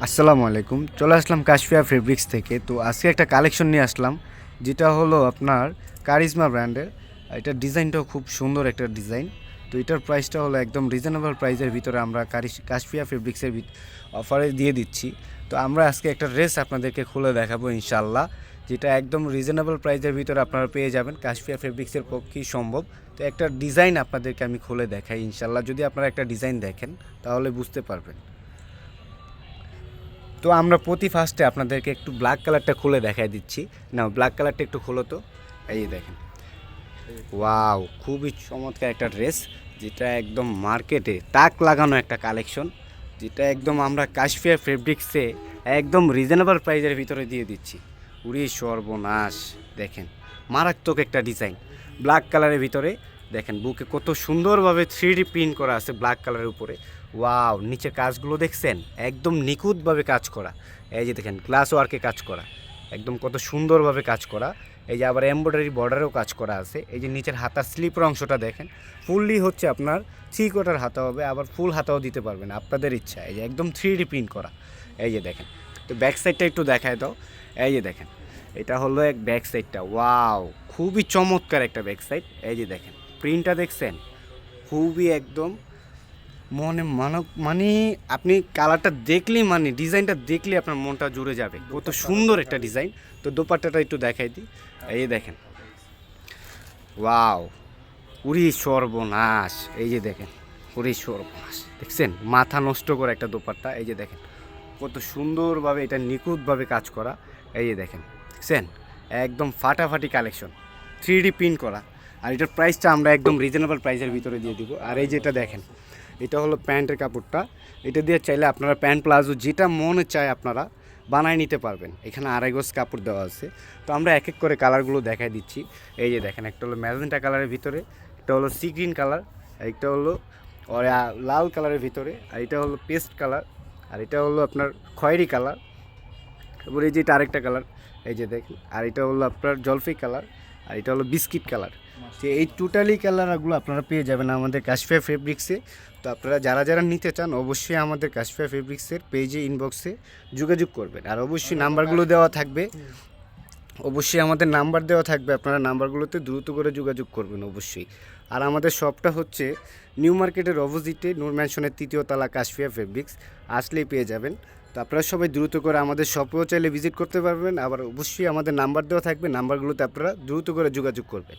আসসালামু আলাইকুম। চলে আসলাম কাশফিয়া ফেব্রিক্স থেকে। তো আজকে একটা কালেকশন নিয়ে আসলাম, যেটা হলো আপনার কারিজমা ব্র্যান্ডের এটার ডিজাইনটাও খুব সুন্দর একটা ডিজাইন তো এটার প্রাইসটা হলো একদম রিজনেবল প্রাইসের ভিতরে আমরা কাশফিয়া ফেব্রিক্সের অফারে দিয়ে দিচ্ছি। তো আমরা আজকে একটা ড্রেস আপনাদেরকে খুলে দেখাবো ইনশাল্লাহ যেটা একদম রিজনেবল প্রাইসের ভিতরে আপনারা পেয়ে যাবেন। কাশফিয়া ফেব্রিক্সের পক্ষেই সম্ভব। তো একটা ডিজাইন আপনাদেরকে আমি খুলে দেখাই ইনশাল্লাহ যদি আপনারা একটা ডিজাইন দেখেন, তাহলে বুঝতে পারবেন। তো আমরা প্রতি ফার্স্টে আপনাদেরকে একটু ব্ল্যাক কালারটা খুলে দেখাই দিচ্ছি। না ব্ল্যাক কালারটা একটু খোলো তো। এই দেখেন। ওয়াও খুবই চমৎকার একটা ড্রেস যেটা একদম মার্কেটে তাক লাগানো একটা কালেকশন যেটা একদম আমরা কাশফিয়া ফেব্রিক্সে একদম রিজনেবল প্রাইজের ভিতরে দিয়ে দিচ্ছি। উড়ি সর্বনাশ, দেখেন। মারাত্মক একটা ডিজাইন ব্ল্যাক কালারের ভিতরে, দেখেন, বুকে কত সুন্দরভাবে থ্রি প্রিন্ট করা আছে ব্ল্যাক কালারের উপরে। ওয়াও নিচে কাজগুলো দেখছেন? একদম নিখুঁতভাবে কাজ করা। এই যে দেখেন গ্লাস ওয়ার্কে কাজ করা। একদম কত সুন্দরভাবে কাজ করা। এই যে আবার এমব্রয়ডারি বর্ডারেও কাজ করা আছে। এই যে নিচের হাতার স্লিপের অংশটা দেখেন ফুললি হচ্ছে আপনার থ্রি কোটার হাতা হবে, আবার ফুল হাতাও দিতে পারবেন আপনাদের ইচ্ছা। এই যে একদম থ্রি ডি প্রিন্ট করা। এই যে দেখেন, তো ব্যাক সাইডটা একটু দেখায় দাও। এই যে দেখেন, এটা হলো এক ব্যাক সাইডটা ওয়াও, খুবই চমৎকার একটা ব্যাক সাইড এই যে দেখেন প্রিন্টটা দেখছেন? খুবই একদম মনে মানব মানে আপনি কালারটা দেখলেই মানে ডিজাইনটা দেখলে আপনার মনটা জুড়ে যাবে। কত সুন্দর একটা ডিজাইন। তো দোপাট্টাটা একটু দেখাই দিই। এই দেখেন। ওয়াও। উড়ি সর্বনাশ। এই যে দেখেন, উড়ি সর্বনাশ। দেখছেন? মাথা নষ্ট করে একটা দোপাট্টা। এই যে দেখেন, কত সুন্দরভাবে এটা নিখুঁতভাবে কাজ করা। এই যে দেখেন, দেখছেন? একদম ফাটাফাটি কালেকশন। থ্রি ডি প্রিন্ট করা। আর এটার প্রাইসটা আমরা একদম রিজনেবল প্রাইসের ভিতরে দিয়ে দিব। আর এই যেটা দেখেন এটা হলো প্যান্টের কাপড়টা। এটা দিয়ে চাইলে আপনারা প্যান্ট প্লাজো যেটা মনে চায় আপনারা বানায় নিতে পারবেন। এখানে আড়াই গোজ কাপড় দেওয়া আছে। তো আমরা এক এক করে কালারগুলো দেখাই দিচ্ছি। এই যে দেখেন, একটা হলো ম্যাজেন্টা কালারের ভিতরে, একটা হলো সি গ্রিন কালার, একটা হলো লাল কালারের ভিতরে, আর এটা হলো পেস্ট কালার, আর এটা হলো আপনার খয়েরি কালার। তারপরে এই যে এটা আরেকটা কালার, এই যে দেখেন, আর এটা হলো আপনার জলফি কালার, আর এটা হলো বিস্কিট কালার। তো এই টোটালি কালারগুলো আপনারা পেয়ে যাবেন আমাদের কাশফিয়া ফেব্রিক্সে তো আপনারা যারা যারা নিতে চান, অবশ্যই আমাদের কাশফিয়া ফেব্রিক্সের পেজে ইনবক্সে যোগাযোগ করবেন। আর অবশ্যই নাম্বারগুলো দেওয়া থাকবে। অবশ্যই আমাদের নাম্বার দেওয়া থাকবে, আপনারা নাম্বারগুলোতে দ্রুত করে যোগাযোগ করবেন অবশ্যই। আর আমাদের শপটা হচ্ছে নিউ মার্কেটের অপোজিটে নূর ম্যানশনের তৃতীয় তলা কাশফিয়া ফেব্রিক্স আসলেই পেয়ে যাবেন। তো আপনারা সবাই দ্রুত করে আমাদের শপেও চাইলে ভিজিট করতে পারবেন। আবার অবশ্যই আমাদের নাম্বার দেওয়া থাকবে নাম্বারগুলোতে আপনারা দ্রুত করে যোগাযোগ করবেন।